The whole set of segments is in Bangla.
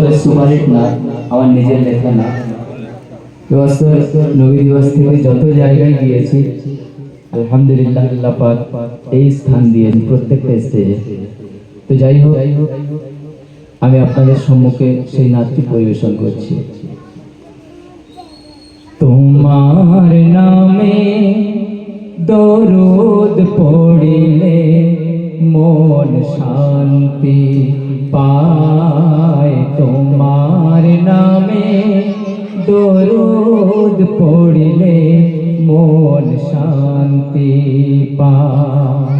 বছরের সুপারহিট না, আমার নিজের লেখা না। এবছর নবী দিবস থেকে যত জায়গায় গিয়েছি, আলহামদুলিল্লাহ এই স্থান দিয়েছেন প্রত্যেকটা স্টেজে তো যাই হোক, আমি আপনাদের সম্মুখে সেই নাচটি পরিবেশন করছি। তোমার নামে দরুদ পড়িলে মন শান্তি পায় দরুদ পড়িলে মন শান্তি পায়।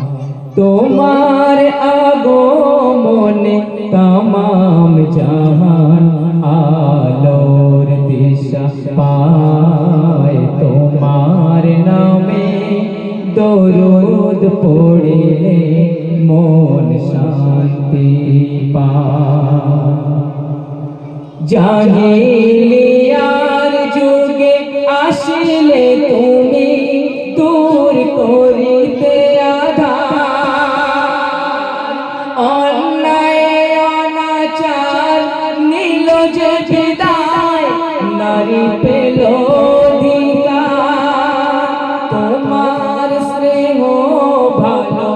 তোমার আগমনে তামাম জাহান আলোর দিশা পায়। তোমার নামে দরুদ পড়িলে মন শান্তি জাহিলিয়ার যুগে আসলে তুমি দূর করিতে আধার। অন্যায় যে নারী পেল তোমার স্নেহ ভালো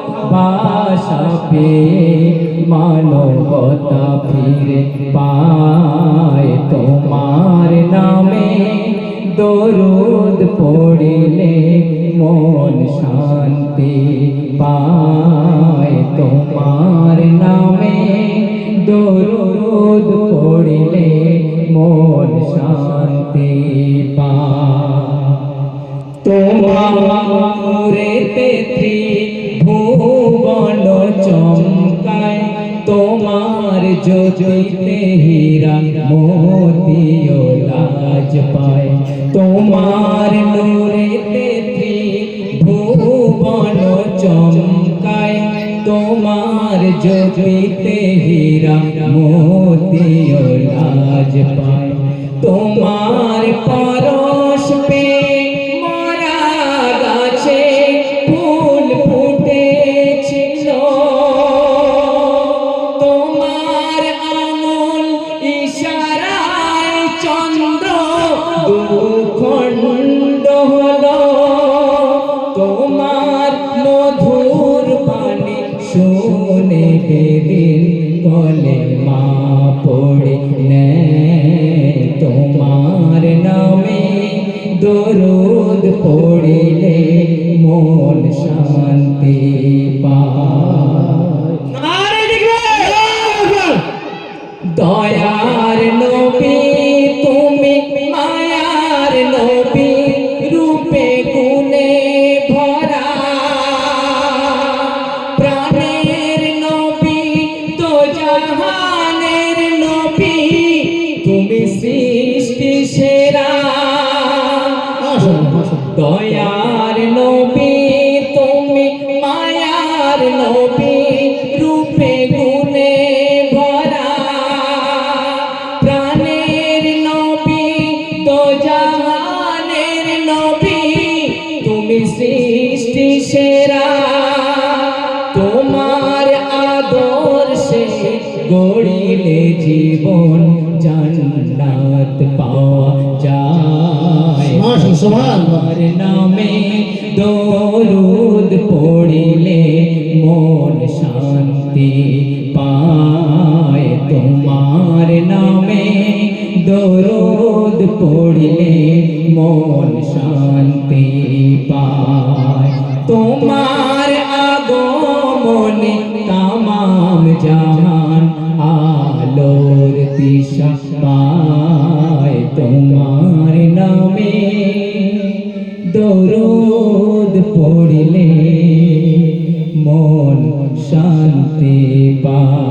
মানবতা ফিরে পায়। তোমার নামে দরুদ পড়িলে মন শান্তি পায়। তোমার নামে দরুদ পড়িলে মন শান্তি পায়। তোমারেতে ভুবন জ্যোতিতে হীরা মোতিও লাজ পায়। তোমার নূরেতে ভুবন চমকায়। তোমার জ্যোতিতে হীরা মোতিও লাজ পায়। চন্দ্র দুখণ্ড হলো। তোমার মধুর বাণী শুনে বেদিন বলে মা পড়ে নেয়। তোমার নামে দরুদ পড়িলে মন শান্তি পায়। দয়ার তুমি সৃষ্টি সেরা। দয়ার নবী তুমি মায়ার নবী রূপে গুণে ভরা। প্রাণের নবী তো জাহানের নবী তুমি সৃষ্টি সেরা। তোমার আদর্শে গড়িলে জীবন জান্নাত পাওয়া যায় তোমার নামে দরুদ পড়িলে মন শান্তি পায়। তোমার নামে দরুদ পড়িলে মন শান্তি দিশা পায় তোমার নামে দরদ পড়লে মন শান্তি পায়।